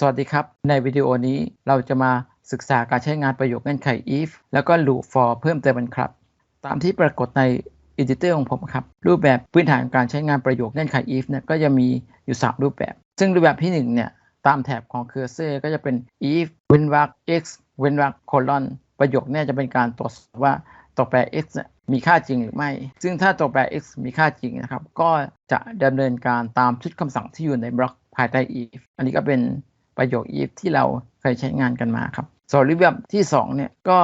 สวัสดีครับ ในวิดีโอนี้เราจะมาศึกษาการใช้งานประโยคเงื่อนไข if แล้วก็ loop for เพิ่มเติมกันครับ ตามที่ปรากฏใน editor ของผมครับ รูปแบบพื้นฐานการใช้งานประโยคเงื่อนไข if เนี่ยก็จะมีอยู่ 3 รูปแบบ ซึ่งรูปแบบที่1เนี่ยตามแถบของ cursor ก็จะเป็น if เว้นวรรค x เว้นวรรค colon ประโยคเนี่ยจะเป็นการตรวจสอบว่าตัวแปร x มีค่าจริงหรือไม่ ซึ่งถ้าตัวแปร x มีค่าจริงนะครับ ก็จะดำเนินการตามชุดคำสั่งที่อยู่ในบล็อกภายใต้ if อันนี้ก็เป็น ประโยค if ที่เราเคยใช้งานกันมาครับส่วนรูปแบบที่2เนี่ยก็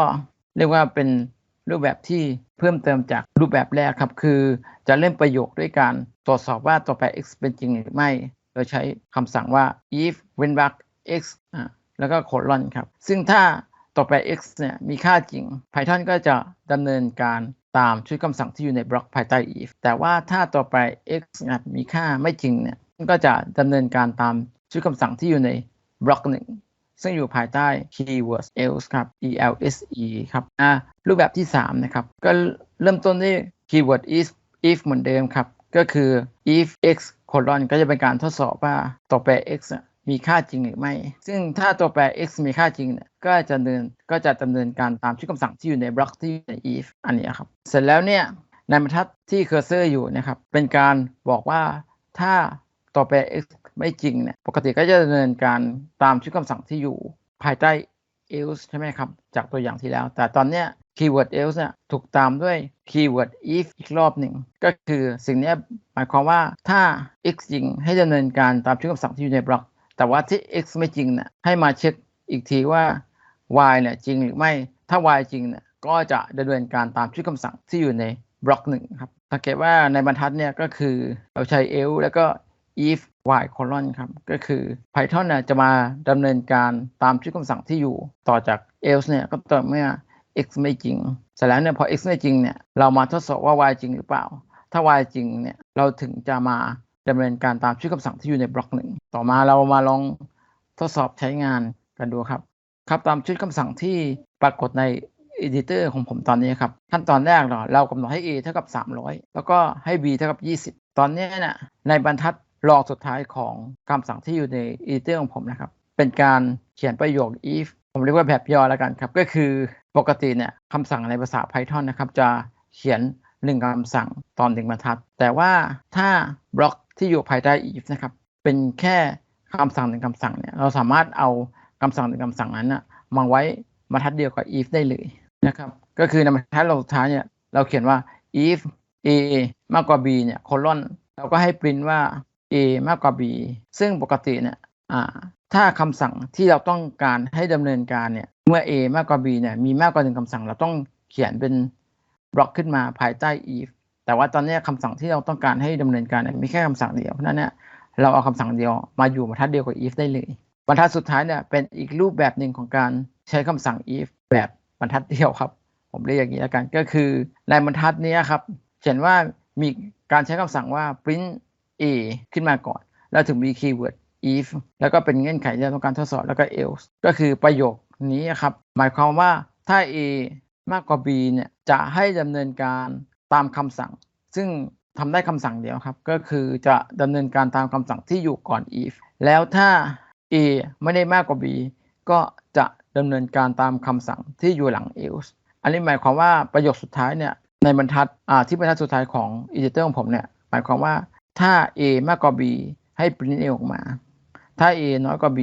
เรียกว่าเป็นรูปแบบที่เพิ่มเติมจากรูปแบบแรกครับ คือจะเริ่มประโยคด้วยการตรวจสอบว่าตัวแปร x เป็นจริงหรือไม่ โดยใช้คำสั่งว่า if เว้นวรรค x อ่าแล้วก็โคลอนครับ ซึ่งถ้าตัวแปร x เนี่ยมีค่าจริง Python ก็จะดำเนินการตามชุดคำสั่งที่อยู่ในบล็อกภายใต้ if แต่ว่าถ้าตัวแปร x มีค่าไม่จริงเนี่ยก็จะดำเนินการตามชุดคำสั่งที่อยู่ใน บล็อกหนึ่งซึ่งอยู่ภายใต้ keyword else ครับ else ครับอ่ารูปแบบที่ 3 นะครับ ก็เริ่มต้นด้วย keyword if if เหมือนเดิมครับ ก็คือ if x colon ก็จะเป็นการทดสอบว่าตัวแปร x มีค่าจริงหรือไม่ ซึ่งถ้าตัวแปร x มีค่าจริงเนี่ย ก็จะเดิน ก็จะดำเนินการตามชุดคำสั่งที่อยู่ในบล็อกที่อยู่ใน if อันนี้ครับ เสร็จแล้วเนี่ยในบรรทัดที่เคอร์เซอร์อยู่นะครับ เป็นการบอกว่าถ้า ตัวแปร x ไม่จริงเนี่ยปกติก็จะดำเนินการตามชุดคำสั่งที่อยู่ภายใต้ else ใช่ไหมครับ จากตัวอย่างที่แล้ว แต่ตอนเนี้ย keyword else เนี่ยถูกตามด้วย keyword if อีกรอบหนึ่ง ก็คือสิ่งนี้หมายความว่าถ้า x จริงให้ดำเนินการตามชุดคำสั่งที่อยู่ในบล็อก แต่ว่าที่ x ไม่จริงเนี่ยให้มาเช็คอีกทีว่า y เนี่ยจริงหรือไม่ถ้า y จริงเนี่ยก็จะดำเนินการตามชุดคำสั่งที่อยู่ในบล็อกหนึ่งครับสังเกตว่าในบรรทัดเนี่ยก็คือเราใช้ else แล้วก็ if y colon ครับ ก็คือ Python เนี่ยจะมาดำเนินการตามชุดคำสั่งที่อยู่ต่อจาก else เนี่ยก็ต่อเมื่อ x ไม่จริงเสร็จแล้วเนี่ยพอ x ไม่จริงเนี่ยเรามาทดสอบว่า y จริงหรือเปล่า ถ้า y จริงเนี่ยเราถึงจะมาดำเนินการตามชุดคำสั่งที่อยู่ในบล็อกหนึ่งต่อมาเรามาลองทดสอบใช้งานกันดูครับ ครับตามชุดคำสั่งที่ปรากฏใน editor ของผมตอนนี้ครับ ขั้นตอนแรกเราเรากำหนดให้ a เท่ากับ 300 แล้วก็ให้ b เท่ากับ 20 ตอนนี้นะในบรรทัด รองสุดท้ายของคำสั่งที่อยู่ใน editor ของผมนะครับ เป็นการเขียนประโยค if ผมเรียกว่าแบบย่อแล้วกันครับ ก็คือปกติเนี่ยคำสั่งในภาษา Python นะครับ จะเขียน 1คำสั่งตอนหนึ่งบรรทัด แต่ว่าถ้าบล็อกที่อยู่ภายใต้ if นะครับ เป็นแค่คำสั่งหนึ่งคำสั่งเนี่ยเราสามารถเอาคำสั่งหนึ่งคำสั่งนั้นนะมาไว้บรรทัดเดียวกับ if ได้เลยนะครับ ก็คือในบรรทัดเราสุดท้ายเนี่ยเราเขียนว่า if a มากกว่า b เนี่ย colon เราก็ให้ print ว่า a มากกว่า b ซึ่งปกติเนี่ยถ้าคำสั่งที่เราต้องการให้ดำเนินการเนี่ยเมื่อ a มากกว่า b เนี่ยมีมากกว่าหนึ่งคำสั่ง เราต้องเขียนเป็นบล็อกขึ้นมาภายใต้ if แต่ว่าตอนนี้คำสั่งที่เราต้องการให้ดำเนินการเนี่ยมีแค่คำสั่งเดียวเพราะนั้นเนี่ยเราเอาคำสั่งเดียวมาอยู่บรรทัดเดียวกับ if ได้เลย บรรทัดสุดท้ายเนี่ยเป็นอีกรูปแบบหนึ่งของการใช้คำสั่ง if แบบบรรทัดเดียวครับ ผมเรียกอย่างนี้แล้วกันก็คือในบรรทัดนี้ครับ เขียนว่ามีการใช้คำสั่งว่า print a ขึ้นมาก่อน แล้วถึงมีคีย์เวิร์ด if แล้วก็เป็นเงื่อนไขที่เราต้องการทดสอบแล้วก็ else ก็คือประโยคนี้ครับ หมายความว่าถ้า a มากกว่า b เนี่ยจะให้ดำเนินการตามคำสั่ง ซึ่งทำได้คำสั่งเดียวครับ ก็คือจะดำเนินการตามคำสั่งที่อยู่ก่อน if แล้วถ้า a ไม่ได้มากกว่า b ก็จะดำเนินการตามคำสั่งที่อยู่หลัง else อันนี้หมายความว่าประโยคสุดท้ายเนี่ยในบรรทัดที่บรรทัดสุดท้ายของ editor ของผมเนี่ยหมายความว่า ถ้า a มากกว่า b ให้ print a ออกมา ถ้า a น้อยกว่า b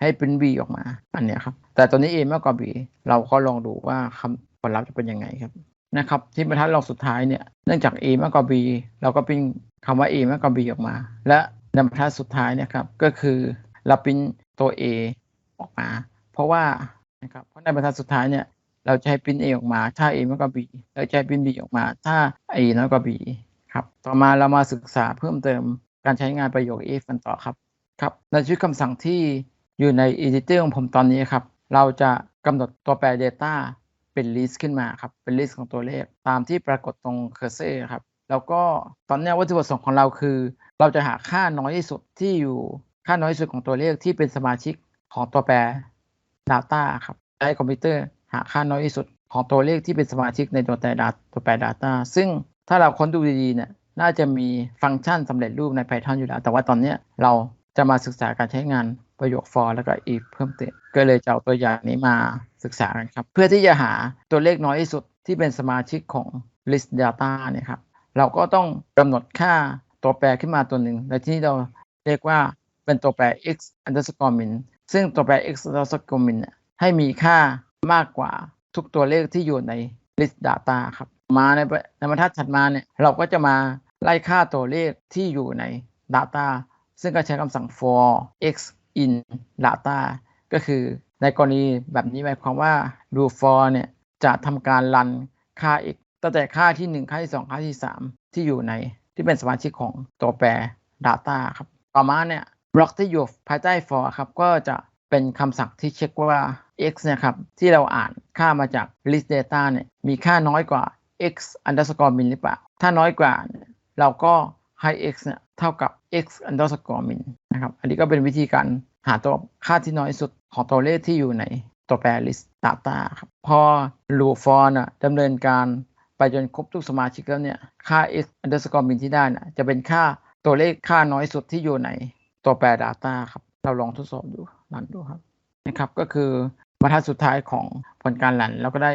ให้ print b ออกมา อันนี้ครับ แต่ตอนนี้ a มากกว่า b เราก็ลองดูว่าคำผลลัพธ์จะเป็นยังไงครับนะครับ ที่บรรทัดรองสุดท้ายเนี่ย เนื่องจาก a มากกว่า b เราก็พิมพ์คำว่า a มากกว่า b ออกมา และในบรรทัดสุดท้ายเนี่ยครับ ก็คือเราพิมพ์ตัว a ออกมา เพราะว่านะครับเพราะในบรรทัดสุดท้ายเนี่ยเราจะให้พิมพ์ a ออกมา ถ้า a มากกว่า b เราจะให้พิมพ์ b ออกมา ถ้า a น้อยกว่า b ครับ ต่อมาเรามาศึกษาเพิ่มเติมการใช้งานประโยค if กันต่อครับ ครับ ในชุดคำสั่งที่อยู่ใน editor ของผมตอนนี้ครับ เราจะกำหนดตัวแปร data เป็น list ขึ้นมาครับ เป็น list ของตัวเลข ตามที่ปรากฏตรง cursor ครับ แล้วก็ตอนนี้วัตถุประสงค์ของเราคือ เราจะหาค่าน้อยที่สุดที่อยู่ค่าน้อยที่สุดของตัวเลขที่เป็นสมาชิกของตัวแปร data ครับใช้คอมพิวเตอร์หาค่าน้อยที่สุดของตัวเลขที่เป็นสมาชิกในตัวแปร data ตัวแปร data ซึ่ง ถ้าเราค้นดูดีๆเนี่ยน่าจะมีฟังก์ชันสำเร็จรูปใน Python อยู่แล้ว แต่ว่าตอนนี้เราจะมาศึกษาการใช้งานประโยค for แล้วก็ if เพิ่มเติม ก็เลยจะเอาตัวอย่างนี้มาศึกษากันครับ เพื่อที่จะหาตัวเลขน้อยที่สุดที่เป็นสมาชิกของ list data เนี่ยครับ เราก็ต้องกำหนดค่าตัวแปรขึ้นมาตัวหนึ่งในที่นี้เราเรียกว่าเป็นตัวแปร x underscore min ซึ่งตัวแปร x underscore min เนี่ยให้มีค่ามากกว่าทุกตัวเลขที่อยู่ใน list data ครับ มาในในบรรทัดถัดมาเนี่ยเราก็จะมาไล่ค่าตัวเลขที่อยู่ใน data ซึ่งก็ใช้คำสั่ง for x in data ก็คือในกรณีแบบนี้หมายความว่า do for เนี่ยจะทำการรันค่า x ตั้งแต่ค่าที่ 1 ค่าที่ 2 ค่าที่ 3 ที่อยู่ในที่เป็นสมาชิกของตัวแปร data ครับ ต่อมาเนี่ยบล็อกที่อยู่ภายใต้ for ครับก็จะเป็นคำสั่งที่เช็คว่า x เนะครับที่เราอ่านค่ามาจาก list data เนี่ยมีค่าน้อยกว่า x underscore min หรือเปล่า ถ้าน้อยกว่าเราก็ให้ x เนี่ยเท่ากับ x underscore min นะครับ อันนี้ก็เป็นวิธีการหาตัวค่าที่น้อยสุดของตัวเลขที่อยู่ในตัวแปร list data ครับ พอ loop for นะดำเนินการไปจนครบทุกสมาชิกแล้วเนี่ย ค่า x underscore min ที่ได้นะจะเป็นค่าตัวเลขค่าน้อยสุดที่อยู่ในตัวแปร data ครับ เราลองทดสอบดูรันดูครับนะครับ ก็คือบรรทัดสุดท้ายของผลการรันเราก็ได้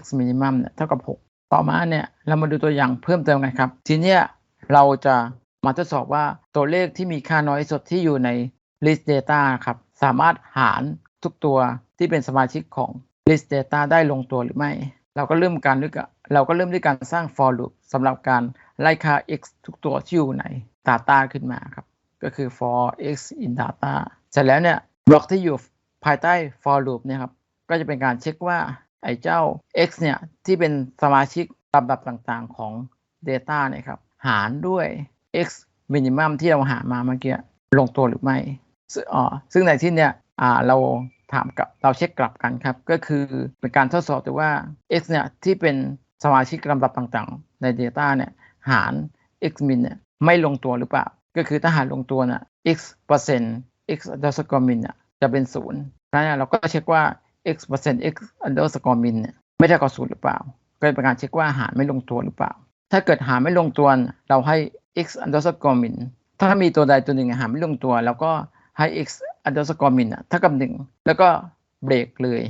x minimum เนี่ยเท่ากับ6 ต่อมาเนี่ยเรามาดูตัวอย่างเพิ่มเติมกันครับ ทีนี้เราจะมาทดสอบว่าตัวเลขที่มีค่าน้อยสุดที่อยู่ใน list data ครับ สามารถหารทุกตัวที่เป็นสมาชิกของ list data ได้ลงตัวหรือไม่ เราก็เริ่มการด้วยเราก็เริ่มด้วยการสร้าง for loop สำหรับการไล่ค่า x ทุกตัวที่อยู่ใน data ขึ้นมาครับ ก็คือ for x in data เสร็จแล้วเนี่ยบล็อกที่อยู่ภายใต้ for loop เนี่ยครับ ก็จะเป็นการเช็คว่า ไอ้เจ้า x เนี่ย ที่เป็นสมาชิกลำดับต่างๆของ data เนี่ยครับ หารด้วย x minimum ที่เราหามาเมื่อกี้ลงตัวหรือไม่ซึ่งอ๋อซึ่งในที่เนี้ยอ่าเราถามกับเราเช็คกลับกันครับ ก็คือเป็นการทดสอบดูว่า x เนี่ย ที่เป็นสมาชิกลำดับต่างๆ ใน data เนี่ยหาร x min เนี่ยไม่ลงตัวหรือเปล่า ก็คือถ้าหารลงตัวน่ะ x เปอร์เซ็นต์ x underscore min น่ะจะเป็นศูนย์เพราะฉะนั้นเราก็เช็คว่า x เปอร์เซ็นต์ x underscore min เนี่ยไม่ได้กับศูนย์หรือเปล่า ก็เป็นการเช็คว่าหารไม่ลงตัวหรือเปล่า ถ้าเกิดหารไม่ลงตัว เราให้ x underscore min ถ้ามีตัวใดตัวหนึ่งหารไม่ลงตัว แล้วก็ให้ x underscore min เท่ากับหนึ่งแล้วก็เบรกเลย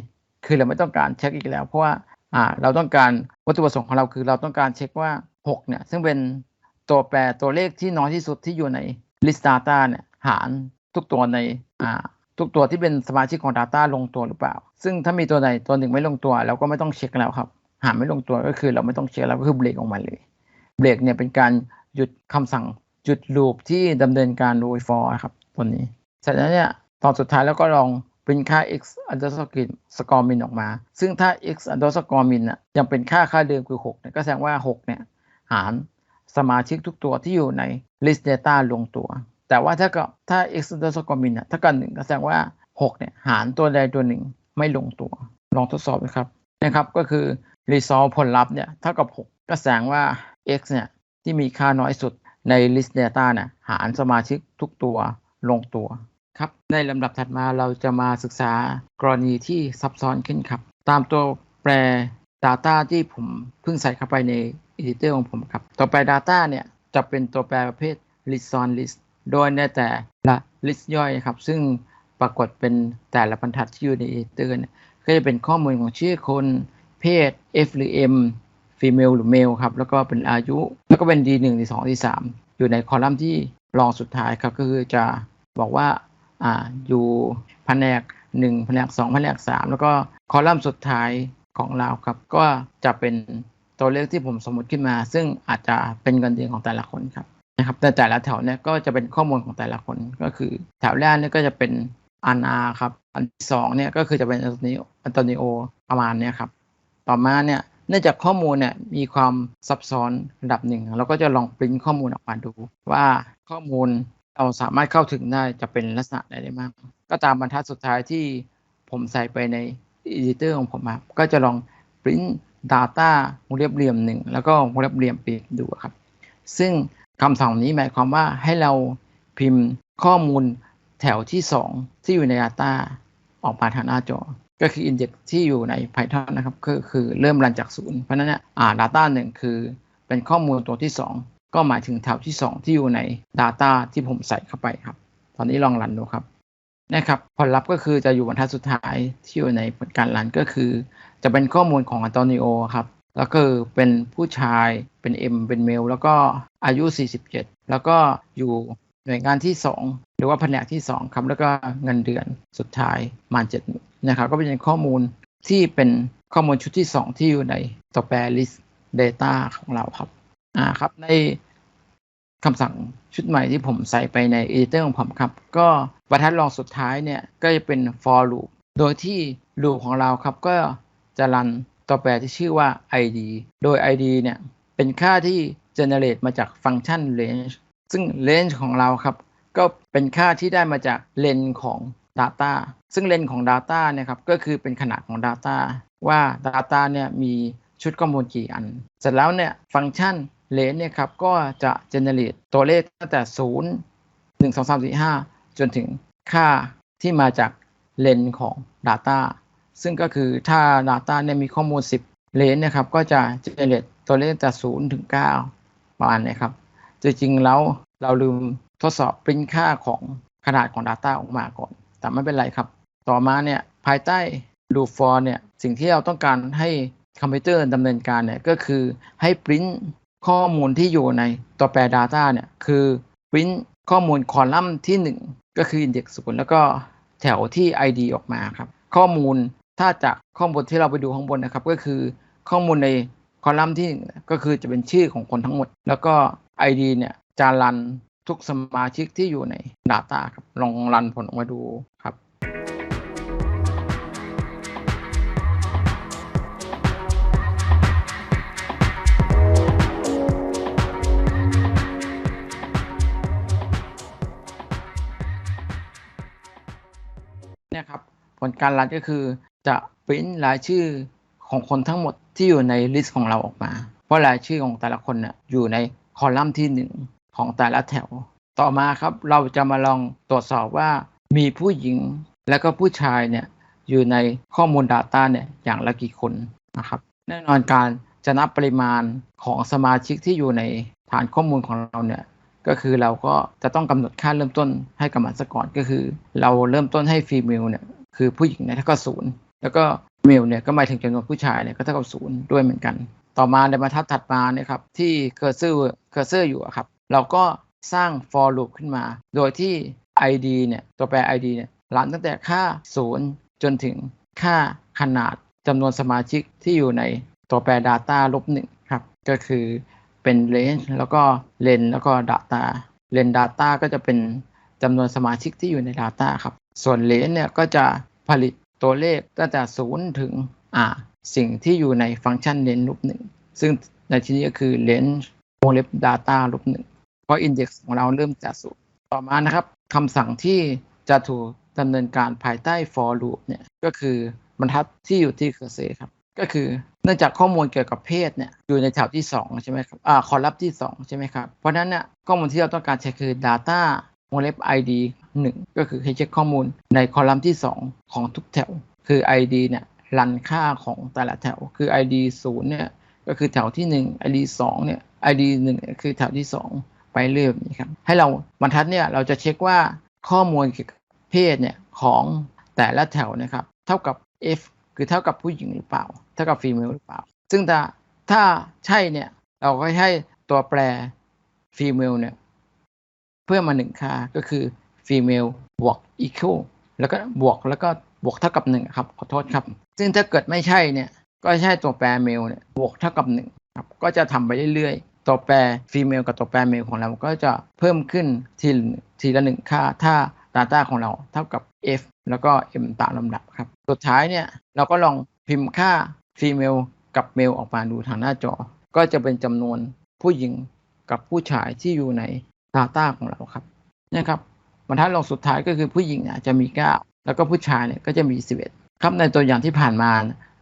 คือเราไม่ต้องการเช็คอีกแล้ว เพราะว่าอ่าเราต้องการวัตถุประสงค์ของเราคือเราต้องการเช็คว่า 6 เนี่ย ซึ่งเป็นตัวแปรตัวเลขที่น้อยที่สุดที่อยู่ใน list data เนี่ยหารทุกตัวในอ่า ทุกตัวที่เป็นสมาชิกของ Data ลงตัวหรือเปล่า ซึ่งถ้ามีตัวใดตัวหนึ่งไม่ลงตัว เราก็ไม่ต้องเช็คแล้วครับ หารไม่ลงตัวก็คือเราไม่ต้องเช็คแล้วก็คือเบรกออกมาเลย เบรกเนี่ยเป็นการหยุดคำสั่งหยุดลูปที่ดำเนินการโดย for ครับตัวนี้เสร็จแล้วเนี่ยตอนสุดท้ายแล้วก็ลองเป็นค่า x underscore min ออกมา ซึ่งถ้า x underscore min อะยังเป็นค่าค่าเดิมคือ6เนี่ยก็แสดงว่า 6 เนี่ย หารสมาชิกทุกตัวที่อยู่ใน list data ลงตัว แต่ว่าถ้าก็ถ้า x underscore min อะถ้ากันหนึ่งก็แสดงว่า 6 เนี่ย หารตัวใดตัวหนึ่งไม่ลงตัว ลองทดสอบนะครับนะครับ ก็คือ resolve ผลลัพธ์เนี่ยเท่ากับ 6 ก็แสดงว่า x เนี่ย ที่มีค่าน้อยสุดใน list data เนี่ยหารสมาชิกทุกตัวลงตัวครับ ในลำดับถัดมาเราจะมาศึกษากรณีที่ซับซ้อนขึ้นครับ ตามตัวแปร Data ที่ผมเพิ่งใส่เข้าไปใน Editor ของผมครับ ตัวแปร Data เนี่ยจะเป็นตัวแปรประเภท list on list โดยในแต่ละ list ย่อยครับ ซึ่งปรากฏเป็นแต่ละบรรทัดที่อยู่ใน Editor เนี่ยก็จะเป็นข้อมูลของชื่อคน เพศ F หรือ M female หรือ male ครับ แล้วก็เป็นอายุ แล้วก็เป็น D1 D2 D3 อยู่ในคอลัมน์ที่รองสุดท้ายครับก็คือจะบอกว่าอ่าอยู่แผนก1แผนก2แผนก3 แล้วก็คอลัมน์สุดท้ายของเราครับ ก็จะเป็นตัวเลขที่ผมสมมติขึ้นมา ซึ่งอาจจะเป็นเงินเดือนของแต่ละคนครับ นะครับแต่แต่ละแถวเนี่ยก็จะเป็นข้อมูลของแต่ละคนก็คือ แถวแรกเนี่ยก็จะเป็นอันาครับอันที่สองเนี่ยก็คือจะเป็นอันโตนิโออันโตนิโอประมาณเนี้ยครับต่อมาเนี่ยเนื่องจากข้อมูลเนี่ยมีความซับซ้อนระดับหนึ่งเราก็จะลองปริ้นข้อมูลออกมาดู ว่าข้อมูลเราสามารถเข้าถึงได้จะเป็นลักษณะใดได้บ้างก็ตามบรรทัดสุดท้ายที่ผมใส่ไปใน editor ของผมครับก็จะลองปริ้น data วงเล็บเหลี่ยมหนึ่งแล้วก็วงเล็บเหลี่ยมปิดดูครับ ซึ่ง คำสั่งนี้หมายความว่าให้เราพิมพ์ข้อมูลแถวที่ 2 ที่อยู่ใน Data ออกมาทางหน้าจอ ก็คือ index ที่อยู่ใน Python นะครับ ก็คือเริ่มรันจากศูนย์เพราะนั้นเนี่ยอ่า data หนึ่งคือเป็นข้อมูลตัวที่ 2 ก็หมายถึงแถวที่ 2 ที่อยู่ใน data ที่ผมใส่เข้าไปครับ ตอนนี้ลองรันดูครับนะครับผลลัพธ์ก็คือจะอยู่บรรทัดสุดท้ายที่อยู่ในผลการรันก็คือ จะเป็นข้อมูลของอันโตนิโอครับ แล้วก็เป็นผู้ชายเป็น M เป็นเมล แล้วก็อายุ 47 แล้วก็อยู่หน่วยงานที่ 2 หรือว่าแผนกที่ 2 ครับ แล้วก็เงินเดือนสุดท้ายมาเจ็ดนะครับ ก็เป็นข้อมูลที่เป็นข้อมูลชุดที่ 2 ที่อยู่ในตัวแปร list data ของเราครับอ่าครับในคำสั่งชุดใหม่ที่ผมใส่ไปใน editor ของผมครับ ก็บรรทัดรองสุดท้ายเนี่ย ก็จะเป็น for loop โดยที่ loop ของเราครับก็จะรัน ตัวแปรที่ชื่อว่า id โดย id เนี่ยเป็นค่าที่ generate มาจากฟังก์ชัน range ซึ่ง range ของเราครับ ก็เป็นค่าที่ได้มาจากเลนของ Data ซึ่งเลนของ Data เนี่ยครับก็คือเป็นขนาดของ Data ว่า Data เนี่ยมีชุดข้อมูลกี่อัน เสร็จแล้วเนี่ยฟังก์ชันเลนเนี่ยครับก็จะ generate ตัวเลขตั้งแต่ 0 1 2 3 4 5 จนถึงค่าที่มาจากเลนของ Data ซึ่งก็คือถ้า Data เนี่ยมีข้อมูล 10 เลนนะครับ ก็จะ generate ตัวเลขจาก0ถึง 9 ประมาณนี้ครับ จริงๆแล้วเราลืมทดสอบปริ้นค่าของขนาดของ Data ออกมาก่อน แต่ไม่เป็นไรครับ ต่อมาเนี่ยภายใต้ loop for เนี่ยสิ่งที่เราต้องการให้คอมพิวเตอร์ดำเนินการเนี่ยก็คือให้ปริ้นข้อมูลที่อยู่ในตัวแปร Data เนี่ยคือปริ้นข้อมูลคอลัมน์ที่ 1 ก็คือ index 0แล้วก็แถวที่ ID ออกมาครับ ข้อมูล ถ้าจากข้อมูลที่เราไปดูข้างบนนะครับ ก็คือข้อมูลในคอลัมน์ที่ก็คือจะเป็นชื่อของคนทั้งหมด แล้วก็ ID เนี่ยจะรันทุกสมาชิกที่อยู่ใน Data ครับลองรันผลออกมาดูครับเนี่ยครับผลการรันก็คือ จะปริ้นรายชื่อของคนทั้งหมดที่อยู่ในลิสต์ของเราออกมาเพราะรายชื่อของแต่ละคนเนี่ยอยู่ในคอลัมน์ที่ 1 ของแต่ละแถว ต่อมาครับเราจะมาลองตรวจสอบว่ามีผู้หญิงและก็ผู้ชายเนี่ยอยู่ในข้อมูล Data เนี่ยอย่างละกี่คนนะครับแน่นอนการจะนับปริมาณของสมาชิกที่อยู่ในฐานข้อมูลของเราเนี่ยก็คือเราก็จะต้องกำหนดค่าเริ่มต้นให้กับมันซะก่อนก็คือ เราเริ่มต้นให้ฟีเมลเนี่ยคือผู้หญิงเนี่ยเท่ากับศูนย์ แล้วก็เมลเนี่ยก็หมายถึงจำนวนผู้ชายเนี่ยก็เท่ากับศูนย์ด้วยเหมือนกัน ต่อมาในบรรทัดถัดมาเนี่ยครับที่เคอร์เซอร์เคอร์เซอร์อยู่ครับเราก็สร้าง for loop ขึ้นมา โดยที่ id เนี่ยตัวแปร id เนี่ยรันตั้งแต่ค่า 0 จนถึงค่าขนาดจำนวนสมาชิกที่อยู่ในตัวแปร data ลบหนึ่งครับ ก็คือเป็น range แล้วก็ len แล้วก็ data len data ก็จะเป็นจำนวนสมาชิกที่อยู่ใน data ครับ ส่วน len เนี่ยก็จะผลิต ตัวเลขตั้งแต่0ถึงอ่าสิ่งที่อยู่ในฟังก์ชัน len ลบหนึ่งซึ่งในที่นี้ก็คือ range วงเล็บ data ลบหนึ่งเพราะ index ของเราเริ่มจากศูนย์ต่อมานะครับคำสั่งที่จะถูกดำเนินการภายใต้ for loop เนี่ยก็คือบรรทัดที่อยู่ที่ cursor ครับก็คือเนื่องจากข้อมูลเกี่ยวกับเพศเนี่ยอยู่ในแถวที่ 2 ใช่ไหมครับอ่าคอลัมน์ที่ 2 ใช่ไหมครับ เพราะฉะนั้นเนี่ยข้อมูลที่เราต้องการใช้คือ data วงเล็บ id 1 ก็คือให้เช็คข้อมูลในคอลัมน์ที่ 2 ของทุกแถว คือ id เนี่ยรันค่าของแต่ละแถว คือ id 0เนี่ยก็คือแถวที่ 1 id 2เนี่ย id 1เนี่ยคือแถวที่ 2 ไปเรื่อยนี้ครับ ให้เราบรรทัดเนี่ยเราจะเช็คว่าข้อมูลเกี่ยวกับเพศเนี่ยของแต่ละแถวนะครับ เท่ากับ f คือเท่ากับผู้หญิงหรือเปล่า เท่ากับฟีเมลหรือเปล่า ซึ่งถ้าถ้าใช่เนี่ยเราก็ให้ตัวแปรฟีเมลเนี่ย พิ่มมาหนึ่งค่าก็คือฟีเมลบวก equal แล้วก็บวกแล้วก็บวกเท่ากับหนึ่งครับขอโทษครับ ซึ่งถ้าเกิดไม่ใช่เนี่ยก็ใช่ตัวแปรเมลเนี่ยบวกเท่ากับหนึ่งครับก็จะทำไปเรื่อยๆ ตัวแปรฟีเมลกับตัวแปรเมลของเราก็จะเพิ่มขึ้นทีทีละหนึ่งค่า ถ้า Data ของเราเท่ากับ f แล้วก็ m ตามลำดับครับ สุดท้ายเนี่ยเราก็ลองพิมพ์ค่า female กับ male ออกมาดูทางหน้าจอ ก็จะเป็นจำนวนผู้หญิงกับผู้ชายที่อยู่ใน Data ของเราครับนะครับบรรทัดลงสุดท้ายก็คือผู้หญิงอะจะมี 9 แล้วก็ผู้ชายเนี่ยก็จะมี 11 ครับในตัวอย่างที่ผ่านมา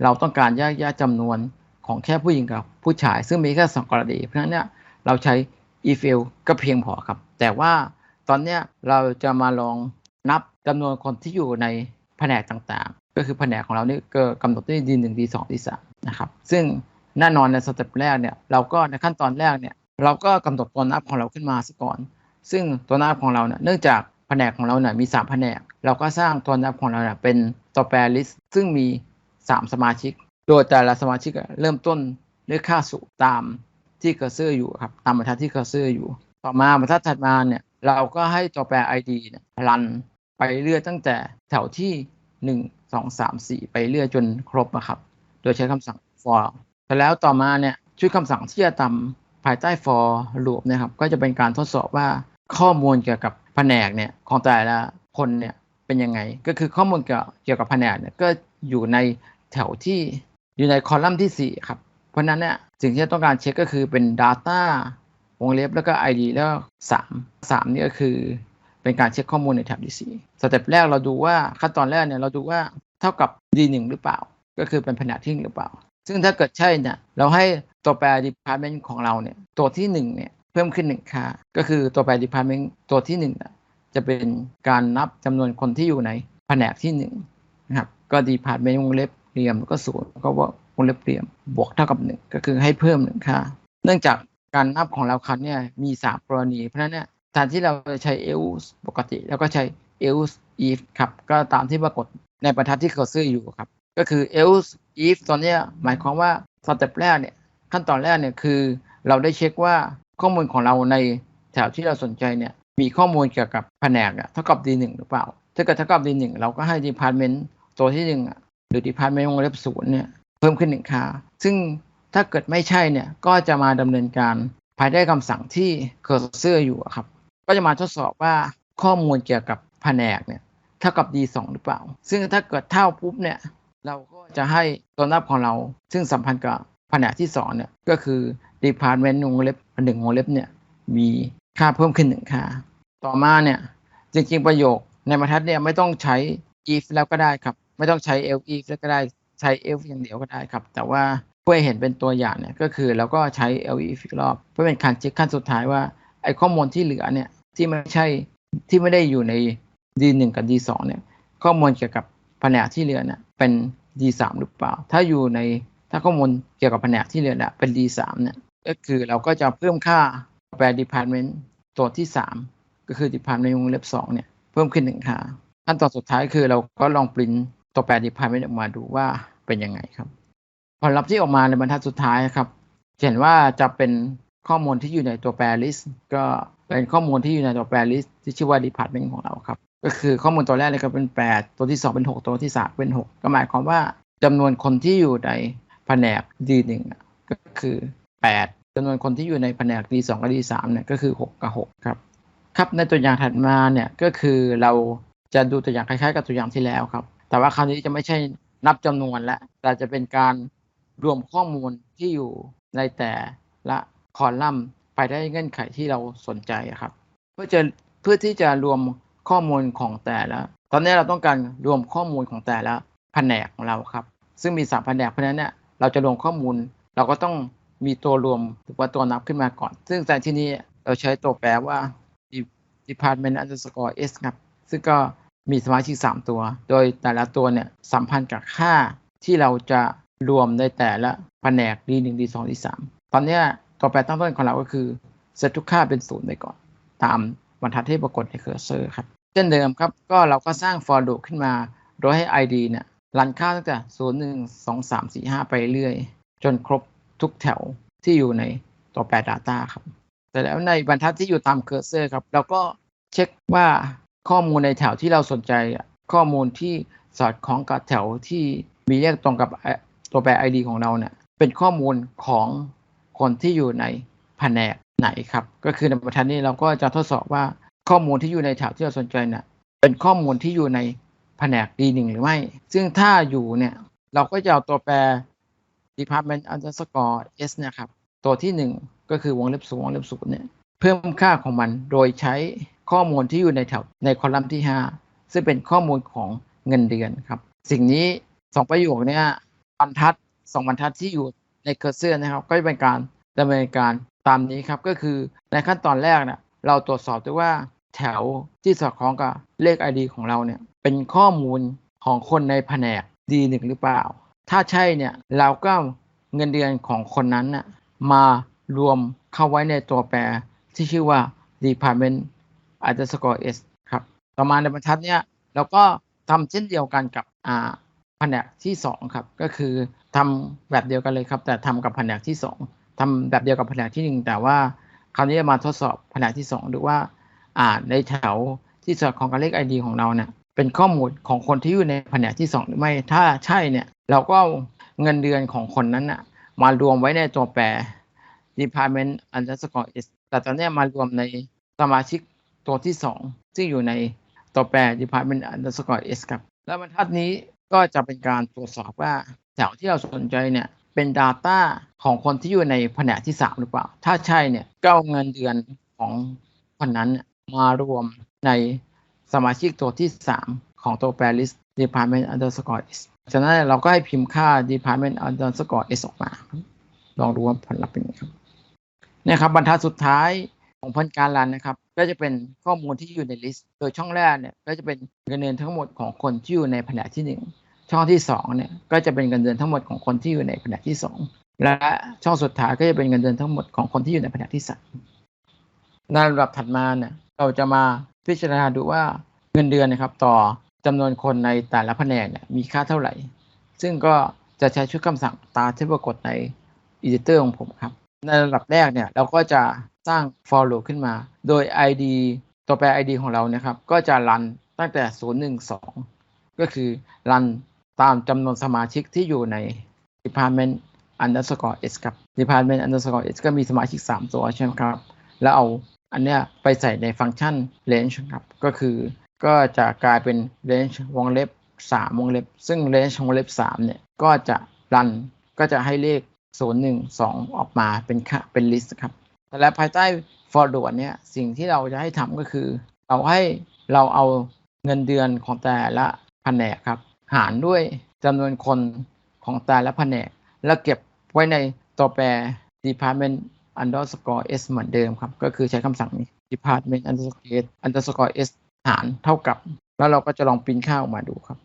เราต้องการแยกแยะจำนวนของแค่ผู้หญิงกับผู้ชาย ซึ่งมีแค่สองกรณี เพราะฉะนั้นเนี่ยเราใช้ if else ก็เพียงพอครับ แต่ว่าตอนเนี้ยเราจะมาลองนับจำนวนคนที่อยู่ในแผนกต่างๆ ก็คือแผนกของเรานี่ก็กำหนดด้วย D1 D2 D3 นะครับซึ่งแน่นอนในสเต็ปแรกเนี่ยเราก็ในขั้นตอนแรกเนี่ย เราก็กำหนดตัวนับของเราขึ้นมาซะก่อน ซึ่งตัวนับของเราเนี่ยเนื่องจากแผนกของเราเนี่ยมี 3 แผนก เราก็สร้างตัวนับของเราเนี่ยเป็นตัวแปร list ซึ่งมี 3 สมาชิก โดยแต่ละสมาชิกเริ่มต้นด้วยค่าสูตามที่เคอร์เซอร์อยู่ครับตามบรรทัดที่เคอร์เซอร์อยู่ ต่อมาบรรทัดถัดมาเนี่ยเราก็ให้ตัวแปร ID เนี่ยรันไปเรื่อยตั้งแต่แถวที่ 1 2 3 4 ไปเรื่อยจนครบนะครับ โดยใช้คำสั่ง for แต่แล้วต่อมาเนี่ยชุดคำสั่งที่จะทำายใต้ for loop นะครับ ก็จะเป็นการทดสอบว่าข้อมูลเกี่ยวกับแผนกเนี่ยของแต่ละคนเนี่ยเป็นยังไง ก็คือข้อมูลเกี่ยวกับแผนกเนี่ยก็อยู่ในแถวที่อยู่ในคอลัมน์ที่ 4 ครับ เพราะนั้นเนี่ยสิ่งที่ต้องการเช็คก็คือเป็น data วงเล็บแล้วก็ ID แล้ว3 3นี่ก็คือเป็นการเช็คข้อมูลในแถบที่ 4 สเต็ปแรกเราดูว่าขั้นตอนแรกเนี่ยเราดูว่าเท่ากับ D1 หรือเปล่า ก็คือเป็นแผนกที่หนึ่งหรือเปล่า ซึ่งถ้าเกิดใช่เนี่ยเราให้ตัวแปร department ของเราเนี่ยตัวที่ 1 เนี่ยเพิ่มขึ้น 1 ค่า ก็คือตัวแปร department ตัวที่1น่ะจะเป็นการนับจำนวนคนที่อยู่ในแผนกที่1นะครับก็ department วงเล็บเหลี่ยมก็ศูนย์แล้วก็วงเล็บเหลี่ยมบวกเท่ากับ 1 ก็คือให้เพิ่ม 1 ค่า เนื่องจากการนับของเราคันเนี่ยมี 3 กรณีเพราะนั้นเนี่ยแทนที่เราจะใช้ else ปกติ แล้วก็ใช้ else if ครับก็ตามที่ปรากฏในบรรทัดที่เคอร์เซอร์อยู่ครับ ก็คือ else if ตอนนี้หมายความว่าสเต็ปแรกเนี่ย ขั้นตอนแรกเนี่ยคือ เราได้เช็คว่าข้อมูลของเราในแถวที่เราสนใจเนี่ยมีข้อมูลเกี่ยวกับแผนกเท่ากับ D1 หรือเปล่า ถ้าเกิดเท่ากับ D1 เราก็ให้ department ตัวที่ 1 หรือ department วงเล็บศูนย์เนี่ยเพิ่มขึ้นหนึ่งค่าซึ่งถ้าเกิดไม่ใช่เนี่ยก็จะมาดำเนินการภายใต้คำสั่งที่เคอร์เซอร์อยู่ครับ ก็จะมาทดสอบว่าข้อมูลเกี่ยวกับแผนกเนี่ยเท่ากับ D2 หรือเปล่า ซึ่งถ้าเกิดเท่าปุ๊บเนี่ยเราก็จะให้ตัวนับของเรา ซึ่งสัมพันธ์กับ แผนกที่2เนี่ยก็คือ department วงเล็บหนึ่งวงเล็บเนี่ยมีค่าเพิ่มขึ้นหนึ่งค่า ต่อมาเนี่ยจริงๆประโยคในบรรทัดเนี่ยไม่ต้องใช้ if แล้วก็ได้ครับ ไม่ต้องใช้ else if แล้วก็ได้ใช้ l อย่างเดียวก็ได้ครับ แต่ว่าเพื่อเห็นเป็นตัวอย่างเนี่ยก็คือเราก็ใช้ else if อีกรอบ เพื่อเป็นการเช็คขั้นสุดท้ายว่าไอ้ข้อมูลที่เหลือเนี่ยที่ไม่ใช่ที่ไม่ได้อยู่ใน D1 กับ D2 เนี่ยข้อมูลเกี่ยวกับแผนกที่เหลือเนี่ยเป็น D3 หรือเปล่า ถ้าอยู่ใน ถ้าข้อมูลเกี่ยวกับแผนกที่เหลือเนี่ยเป็น D3 เนี่ยก็คือเราก็จะเพิ่มค่าแปล department ตัวที่ 3 ก็คือ department วงเล็บ2เนี่ยเพิ่มขึ้นหนึ่งค่าขั้นตอนสุดท้ายคือเราก็ลองปริ้นตัวแปร department ออกมาดูว่าเป็นยังไงครับผลลัพธ์ที่ออกมาในบรรทัดสุดท้ายครับเห็นว่าจะเป็นข้อมูลที่อยู่ในตัวแปร list ก็เป็นข้อมูลที่อยู่ในตัวแปร list ที่ชื่อว่า department ของเราครับก็คือข้อมูลตัวแรกเลยก็เป็น 8 ตัวที่ 2 เป็น 6 ตัวที่ 3 เป็น 6 ก็หมายความว่าจำนวนคนที่อยู่ใน แผนก D1 อะก็คือ 8จำนวนคนที่อยู่ในแผนก D2 กับ D3 เนี่ยก็คือ 6 กับ 6 ครับ ครับในตัวอย่างถัดมาเนี่ยก็คือเราจะดูตัวอย่างคล้ายๆ กับตัวอย่างที่แล้วครับ แต่ว่าคราวนี้จะไม่ใช่นับจำนวนแล้วแต่จะเป็นการรวมข้อมูลที่อยู่ในแต่ละคอลัมน์ไปได้เงื่อนไขที่เราสนใจครับ เพื่อจะเพื่อที่จะรวมข้อมูลของแต่ละ ตอนนี้เราต้องการรวมข้อมูลของแต่ละแผนกของเราครับ ซึ่งมีสามแผนกเพราะฉะนั้นเนี่ย เราจะรวมข้อมูล เราก็ต้องมีตัวรวมหรือว่าตัวนับขึ้นมาก่อน ซึ่งในที่นี้เราใช้ตัวแปรว่า department underscore s ครับ ซึ่งก็มีสมาชิก 3 ตัว โดยแต่ละตัวเนี่ยสัมพันธ์กับค่าที่เราจะรวมในแต่ละแผนก D1 D2 D3 ตอนนี้ตัวแปรตั้งต้นของเราก็คือเซตทุกค่าเป็นศูนย์ไปก่อน ตามบรรทัดที่ปรากฏในเคอร์เซอร์ครับ เช่นเดิมครับ ก็เราก็สร้าง for loop ขึ้นมา โดยให้ id เนี่ย รันค่าตั้งแต่0 1 2 3 4 5ไปเรื่อย จนครบทุกแถวที่อยู่ในตัวแปร data ครับ แต่แล้วในบรรทัดที่อยู่ตามเคอร์เซอร์ครับ เราก็เช็คว่าข้อมูลในแถวที่เราสนใจข้อมูลที่สอดคล้องกับแถวที่มีเลขตรงกับตัวแปร id ของเราเนี่ยเป็นข้อมูลของคนที่อยู่ในแผนกไหนครับ ก็คือในบรรทัดนี้เราก็จะทดสอบว่าข้อมูลที่อยู่ในแถวที่เราสนใจเนี่ยเป็นข้อมูลที่อยู่ใน แผนก D1 หรือไม่ ซึ่งถ้าอยู่เนี่ย เราก็จะเอาตัวแปร department underscore s นี่ยครับ ตัวที่ 1 ก็คือวงเล็บศูนย์วงเล็บศูนย์เนี่ย เพิ่มค่าของมันโดยใช้ข้อมูลที่อยู่ในแถวในคอลัมน์ที่ 5 ซึ่งเป็นข้อมูลของเงินเดือนครับ สิ่งนี้ 2 ประโยคเนี่ยบรรทัด 2 บรรทัดที่อยู่ในเคอร์เซอร์นะครับ ก็จะเป็นการดำเนินการตามนี้ครับ ก็คือในขั้นตอนแรกเนี่ยเราตรวจสอบด้วยว่า แถวที่สอดคล้องกับเลข ID ของเราเนี่ยเป็นข้อมูลของคนในแผนก D1 หรือเปล่า ถ้าใช่เนี่ยเราก็เงินเดือนของคนนั้นน่ะมารวมเข้าไว้ในตัวแปรที่ชื่อว่า department underscore s ครับ ต่อมาในบรรทัดเนี่ยเราก็ทำเช่นเดียวกันกับอ่าแผนกที่สองครับ ก็คือทำแบบเดียวกันเลยครับ แต่ทำกับแผนกที่สองทำแบบเดียวกับแผนกที่หนึ่งแต่ว่าคราวนี้มาทดสอบแผนกที่สองดูว่าอ่า ในแถวที่สอดของกับเลข ID ของเราเนี่ยเป็นข้อมูลของคนที่อยู่ในแผนกที่สองหรือไม่ถ้าใช่เนี่ยเราก็เอาเงินเดือนของคนนั้นน่ะมารวมไว้ในตัวแปร department underscore s แต่ตอนนี้มารวมในสมาชิกตัวที่สองซึ่งอยู่ในตัวแปร department underscore s ครับ แล้วบรรทัดนี้ก็จะเป็นการตรวจสอบว่าแถวที่เราสนใจเนี่ยเป็น Data ของคนที่อยู่ในแผนกที่ 3 หรือเปล่า ถ้าใช่เนี่ยก็เอาเงินเดือนของคนนั้นเนี่ย มารวมในสมาชิกตัวที่ 3 ของตัวแปร list department underscore s จากนั้นเราก็ให้พิมพ์ค่า department underscore s ออกมา ลองดูว่าผลลัพธ์เป็นยังไงครับเนี่ยครับบรรทัดสุดท้ายของผลการรันนะครับ ก็จะเป็นข้อมูลที่อยู่ในลิสต์ โดยช่องแรกเนี่ยก็จะเป็นเงินเดือนทั้งหมดของคนที่อยู่ในแผนกที่หนึ่งช่องที่สองเนี่ยก็จะเป็นเงินเดือนทั้งหมดของคนที่อยู่ในแผนกที่สองและช่องสุดท้ายก็จะเป็นเงินเดือนทั้งหมดของคนที่อยู่ในแผนกที่สามในลำดับถัดมาเนี่ย เราจะมาพิจารณาดูว่าเงินเดือนนะครับ ต่อจำนวนคนในแต่ละแผนกเนี่ยมีค่าเท่าไหร่ ซึ่งก็จะใช้ชุดคำสั่งตามที่ปรากฏใน editor ของผมครับ ในระดับแรกเนี่ยเราก็จะสร้าง for loop ขึ้นมา โดย id ตัวแปร id ของเรานะครับ ก็จะรันตั้งแต่ 0 1 2 ก็คือรันตามจำนวนสมาชิกที่อยู่ใน department underscore s ครับ department underscore s ก็มีสมาชิก 3 ตัวใช่ไหมครับ แล้วเอา อันเนี้ยไปใส่ในฟังก์ชัน range ครับ ก็คือก็จะกลายเป็น range วงเล็บ 3 วงเล็บ ซึ่ง range วงเล็บ 3 เนี่ย ก็จะรันก็จะให้เลข 0 1 2 ออกมาเป็นค่าเป็น list ครับ แต่แล้วภายใต้ for loop เนี่ย สิ่งที่เราจะให้ทำก็คือ เราให้เราเอาเงินเดือนของแต่ละแผนกครับ หารด้วยจำนวนคนของแต่ละแผนก แล้วเก็บไว้ในตัวแปร department underscore s เหมือนเดิมครับ ก็คือใช้คำสั่งนี้ department underscore s underscore s หารเท่ากับ แล้วเราก็จะลองปริ้นค่าออกมาดูครับ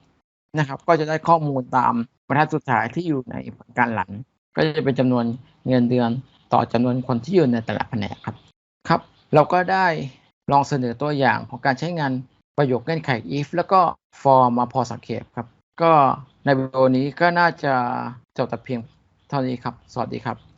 นะครับ ก็จะได้ข้อมูลตามบรรทัดสุดท้ายที่อยู่ในผลการหลังก็จะเป็นจำนวนเงินเดือนต่อจำนวนคนที่อยู่ในแต่ละแผนกครับครับ เราก็ได้ลองเสนอตัวอย่างของการใช้งานประโยคเงื่อนไข if แล้วก็ for มาพอสังเกตครับ ก็ในวิดีโอนี้ก็น่าจะจบแต่เพียงเท่านี้ครับ สวัสดีครับ